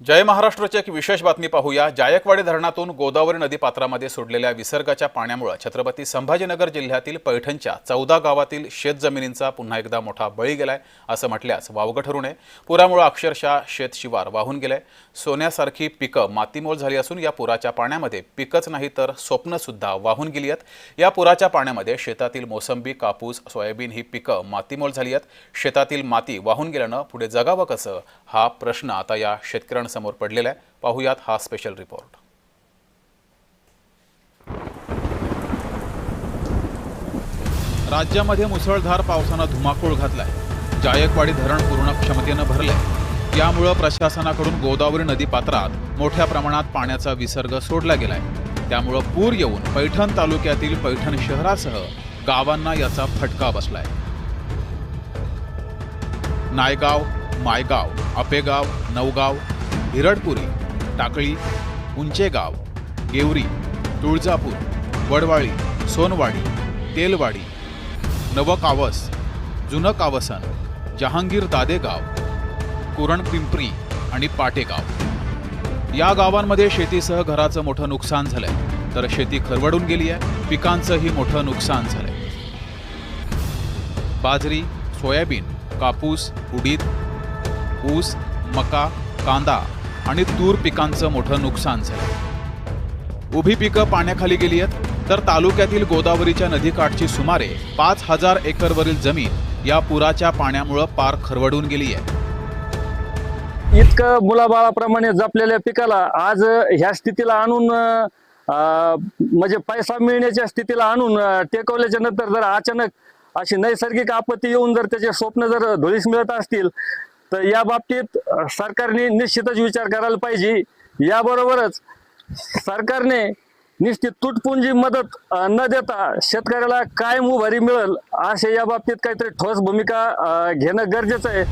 जय महाराष्ट्राची एक विशेष बातमी पाहूया. जायकवाडी धरणातून गोदावरी नदी पात्रामध्ये सोडलेल्या विसर्गाच्या पाण्यामुळे छत्रपती संभाजीनगर जिल्ह्यातील पैठणच्या चौदा गावातील शेतजमिनींचा पुन्हा एकदा मोठा बळी गेलाय असं म्हटल्यास वावगं ठरू नये. पुरामुळे अक्षरशः शेतशिवार वाहून गेलंय. सोन्यासारखी पिकं मातीमोल झाली असून या पुराच्या पाण्यामध्ये पिकंच नाही तर स्वप्न सुद्धा वाहून गेली आहेत या पुराच्या पाण्यामध्ये शेतातील मोसंबी कापूस सोयाबीन ही पिकं मातीमोल झाली आहेत शेतातील माती वाहून गेल्यानं पुढे जगावं कसं? हा प्रश्न आता या शेतकऱ्यांना समोर पडलेला आहे. पाहूयात हा स्पेशल रिपोर्ट राज्यामध्ये मुसळधार पावसानं धुमाकूळ घातलाय. जायकवाडी धरण पूर्ण क्षमतेनं भरलंय. यामुळं प्रशासनाकडून गोदावरी नदी पात्रात मोठ्या प्रमाणात पाण्याचा विसर्ग सोडला गेलाय. त्यामुळं पूर येऊन पैठण तालुक्यातील पैठण शहरासह गावांना याचा फटका बसलाय. नायगाव मायगाव अपेगाव नवगाव हिरडपुरी टाकळी उंचेगाव गेवरी तुळजापूर वडवाळी सोनवाडी तेलवाडी नवकावस जुनं कावसन जहांगीर दादेगाव कुरणपिंपरी आणि पाटेगाव. या गावांमध्ये शेतीसह घराचं मोठं नुकसान झालंय. तर शेती खरवडून गेली आहे. पिकांचंही मोठं नुकसान झालंय. बाजरी सोयाबीन कापूस उडीद ऊस मका कांदा आणि तूर पिकांचं मोठं नुकसान झालं. उभी पिकं पाण्याखाली गेली आहेत तर तालुक्यातील गोदावरीच्या नदीकाठची सुमारे पाच हजार एकरवरील जमीन या पुराच्या पाण्यामुळं पार खरवडून गेली आहे. इतकं मुलाबाळाप्रमाणे जपलेल्या पिकाला आज ह्या स्थितीला आणून अं, म्हणजे पैसा मिळण्याच्या स्थितीला आणून टेकवल्याच्या नंतर जर अचानक अशी नैसर्गिक आपत्ती येऊन जर त्याचे स्वप्न जर धुळीस मिळत असतील तर या बाबतीत सरकारने निश्चितच विचार करायला पाहिजे. याबरोबरच सरकारने निश्चित तुटपुंजी मदत न देता शेतकऱ्याला कायम उभारी मिळेल असे या बाबतीत काहीतरी ठोस भूमिका घेणं गरजेचं आहे.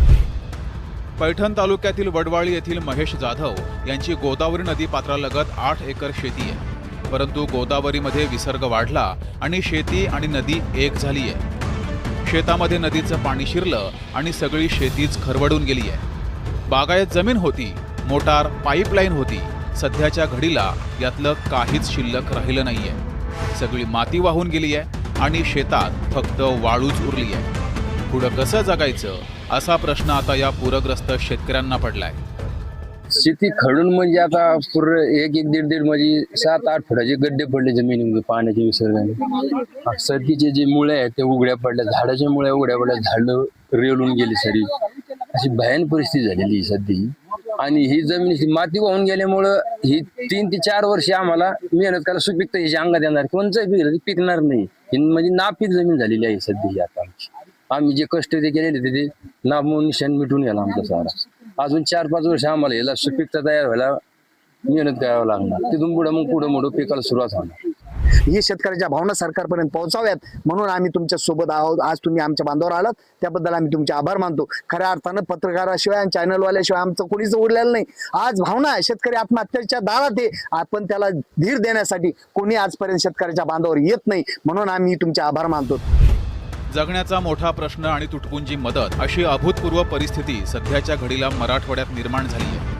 पैठण तालुक्यातील वडवाळी येथील महेश जाधव यांची गोदावरी नदी पात्रालगत आठ एकर शेती आहे. परंतु गोदावरीमध्ये विसर्ग वाढला आणि शेती आणि नदी एक झाली आहे. शेतामध्ये नदीचं पाणी शिरलं आणि सगळी शेतीच खरवडून गेली आहे. बागायत जमीन होती मोटार पाईपलाईन होती. सध्याच्या घडीला यातलं काहीच शिल्लक राहिलं नाहीये. सगळी माती वाहून गेली आहे आणि शेतात फक्त वाळूच उरली आहे. पुढं कसं जगायचं असा प्रश्न आता या पूरग्रस्त शेतकऱ्यांना पडलाय. शेती खडून म्हणजे आता पूर्ण एक एक दीड दीड म्हणजे सात आठ फुटाचे गड्डे पडले जमिनीमध्ये म्हणजे पाण्याच्या विसर्गाने सर्दीचे जे मुळे आहेत ते उघड्या पडल्या. झाडाच्या मुळे उघड्या पडल्या. झाडं रेलून गेली सरी. अशी भयान परिस्थिती झालेली आहे सध्या आणि ही जमीन माती वाहून गेल्यामुळं ही तीन ते चार वर्ष आम्हाला मेहनत करायला सुपिकता ह्याची अंगात येणार कोणचंही पिकलं ते पिकणार नाही. ही म्हणजे नापीक जमीन झालेली आहे सध्या ही आता आमची. आम्ही जे कष्ट ते केलेले ते ते नामो निशाण मिटून गेला आमचा सारा. अजून चार पाच वर्ष आम्हाला याला सुपीकता तयार व्हायला मेहनत करावं लागणार. तिथून पुढे मग पुढे मोठं पिकाला सुरुवात होणार. ही शेतकऱ्याच्या भावना सरकारपर्यंत पोहोचाव्यात. म्हणून आम्ही तुमच्यासोबत आहोत. आज तुम्ही आमच्या बांधावर आलात. त्याबद्दल आम्ही तुमचे आभार मानतो. खऱ्या अर्थानं पत्रकाराशिवाय आणि चॅनलवाल्याशिवाय आमचं कोणीच उरलेलं नाही. आज भावना आहे. शेतकरी आत्महत्येच्या दारात आहे. आपण त्याला धीर देण्यासाठी कोणी आजपर्यंत शेतकऱ्याच्या बांधावर येत नाही. म्हणून आम्ही तुमचे आभार मानतो. जगण्याचा मोठा प्रश्न आणि तुटपुंजी मदत अशी अभूतपूर्व परिस्थिती सध्याच्या घडीला मराठवाड्यात निर्माण झाली आहे.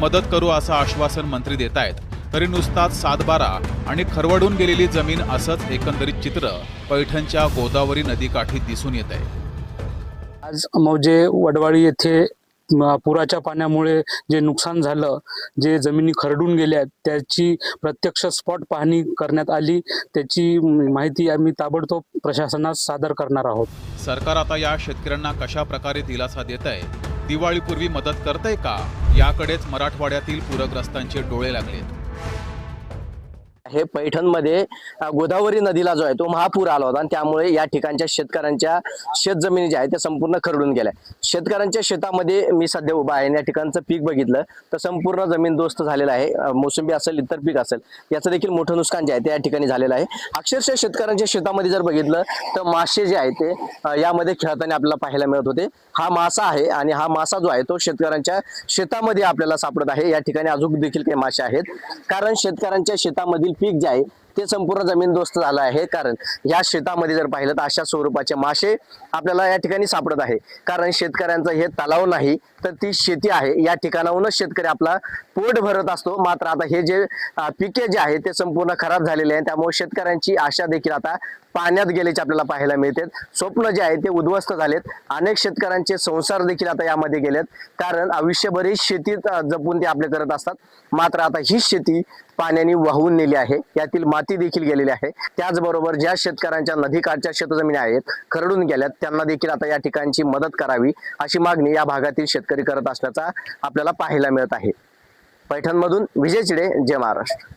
मदत करू असं आश्वासन मंत्री देत आहेत तरी नुसताच सातबारा आणि खरवडून गेलेली जमीन असंच एकंदरीत चित्र पैठणच्या गोदावरी नदीकाठी दिसून येत आहे. आज मौजे वडवाळी येथे पुराच्या पाण्यामुळे जे नुकसान झालं जे जमिनी खरडून गेल्या त्याची प्रत्यक्ष स्पॉट पाहणी करण्यात आली. त्याची माहिती आम्ही ताबडतोब प्रशासनास सादर करणार आहोत. सरकार आता या शेतकऱ्यांना कशा प्रकारे दिलासा देत आहे दिवाळीपूर्वी मदत करतंय का? याकडेच मराठवाड्यातील पूरग्रस्तांचे डोळे लागलेत. हे पैठणमध्ये गोदावरी नदीला जो आहे तो महापूर आला होता आणि त्यामुळे या ठिकाणच्या शेतकऱ्यांच्या शेतजमिनी ज्या आहेत त्या संपूर्ण खरडून गेल्या. शेतकऱ्यांच्या शेतामध्ये मी सध्या उभा आहे या ठिकाणचं पीक बघितलं तर संपूर्ण जमीन दोस्त झालेलं आहे. मोसंबी असेल इतर पीक असेल याचं देखील मोठं नुकसान जे आहे ते या ठिकाणी झालेलं आहे. अक्षरशः शेतकऱ्यांच्या शेतामध्ये जर बघितलं तर मासे जे आहे ते यामध्ये खेळताना आपल्याला पाहायला मिळत होते. हा मासा आहे आणि हा मासा जो आहे तो शेतकऱ्यांच्या शेतामध्ये आपल्याला सापडत आहे. या ठिकाणी अजून देखील काही मासे आहेत. कारण शेतकऱ्यांच्या शेतामधील पीक जे आहे ते संपूर्ण जमीन दोस्त झालं आहे. कारण या शेतामध्ये जर पाहिलं तर अशा स्वरूपाचे मासे आपल्याला या ठिकाणी सापडत आहे. कारण शेतकऱ्यांचं हे तलाव नाही तर ती शेती आहे. या ठिकाणाहूनच शेतकरी आपला पोट भरत असतो. मात्र आता हे जे पिके जे आहे ते संपूर्ण खराब झालेले आहे. त्यामुळे शेतकऱ्यांची आशा देखील आता पाण्यात गेल्याचे आपल्याला पाहायला मिळते. स्वप्न जे आहे ते उद्ध्वस्त झालेत. अनेक शेतकऱ्यांचे संसार देखील आता यामध्ये गेलेत. कारण आयुष्यभर शेतीत जपून ते आपले करत असतात. मात्र आता ही शेती पाण्याने वाहून नेली आहे. यातील माती देखील गेलेली आहे. त्याचबरोबर ज्या शेतकऱ्यांच्या नदीकाठच्या शेतजमिनी आहेत खरडून गेल्यात त्यांना देखील आता या ठिकाणची मदत करावी अशी मागणी या भागातील शेतकरी करत असल्याचा आपल्याला पाहायला मिळत आहे. पैठणमधून विजय चिडे जय महाराष्ट्र.